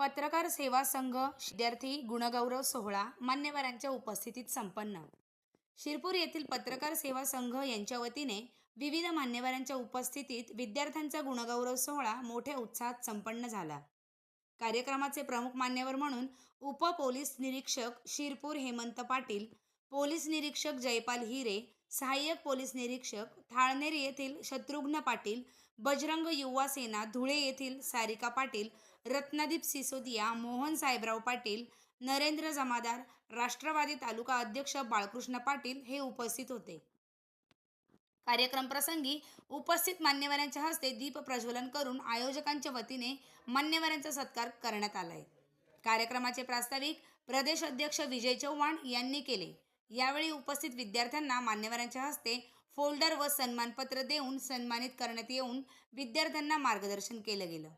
पत्रकार सेवा संघ विद्यार्थी गुणगौरव सोहळा मान्यवरांच्या उपस्थितीत संपन्न. शिरपूर येथील पत्रकार सेवा संघ यांच्या वतीने विविध मान्यवरांच्या उपस्थितीत विद्यार्थ्यांचा गुणगौरव सोहळा मोठ्या उत्साहात संपन्न झाला. कार्यक्रमाचे प्रमुख मान्यवर म्हणून उप पोलीस निरीक्षक शिरपूर हेमंत पाटील पोलीस निरीक्षक जयपाल हिरे सहाय्यक पोलीस निरीक्षक थाळनेर येथील शत्रुघ्न पाटील बजरंग युवा सेना धुळे येथील सारिका पाटील रत्नदीप सिसोदिया मोहन साहेबराव पाटील नरेंद्र जमादार राष्ट्रवादी तालुका अध्यक्ष बाळकृष्ण पाटील हे उपस्थित होते. कार्यक्रम प्रसंगी उपस्थित मान्यवरांच्या हस्ते दीप प्रज्वलन करून आयोजकांच्या वतीने मान्यवरांचा सत्कार करण्यात आलाय. कार्यक्रमाचे प्रास्ताविक प्रदेश अध्यक्ष विजय चव्हाण यांनी केले. यावेळी उपस्थित विद्यार्थ्यांना मान्यवरांच्या हस्ते फोल्डर व सन्मानपत्र देऊन सन्मानित करण्यात येऊन विद्यार्थ्यांना मार्गदर्शन केलं गेलं.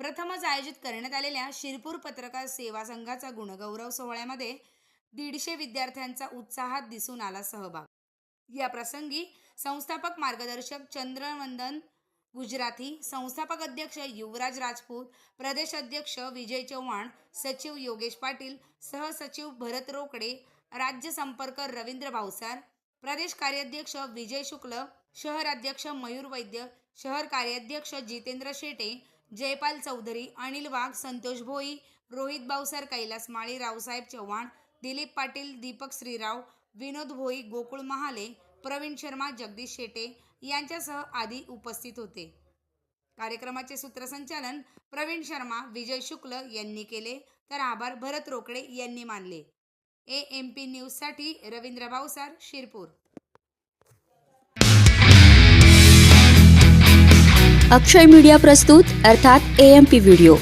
प्रथमच आयोजित करण्यात आलेल्या शिरपूर पत्रकार सेवा संघाचा गुणगौरव सोहळ्यामध्ये दीडशे विद्यार्थ्यांचा उत्साहात दिसून आला सहभाग. या प्रसंगी संस्थापक मार्गदर्शक चंद्रवंदन गुजराती संस्थापक अध्यक्ष युवराज राजपूत प्रदेश अध्यक्ष विजय चव्हाण सचिव योगेश पाटील सहसचिव भरत रोकडे राज्य संपर्क रवींद्र भावसार प्रदेश कार्याध्यक्ष विजय शुक्ल शहराध्यक्ष मयूर वैद्य शहर कार्याध्यक्ष जितेंद्र शेटे जयपाल चौधरी अनिल वाघ संतोष भोई रोहित भावसार कैलास माळी रावसाहेब चव्हाण दिलीप पाटील दीपक श्रीराव विनोद भोई गोकुळ महाले प्रवीण शर्मा जगदीश शेटे यांच्यासह आदी उपस्थित होते. कार्यक्रमाचे सूत्रसंचालन प्रवीण शर्मा विजय शुक्ल यांनी केले. तर आभार भरत रोकडे यांनी मानले. ए एम पी न्यूजसाठी रवींद्र भाऊसार शिरपूर. अक्षय मीडिया प्रस्तुत अर्थात ए एम पी व्हिडिओ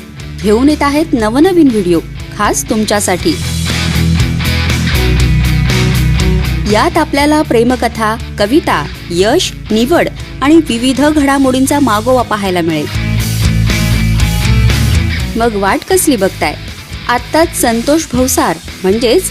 घेऊन येत आहेत नवनवीन व्हिडिओ खास तुमच्यासाठी. यात आपल्याला प्रेमकथा कविता यश निवड आणि विविध घडामोडींचा मागोवा पाहायला मिळेल. मग वाट कसली बघताय? आत्ताच संतोष भवसार म्हणजेच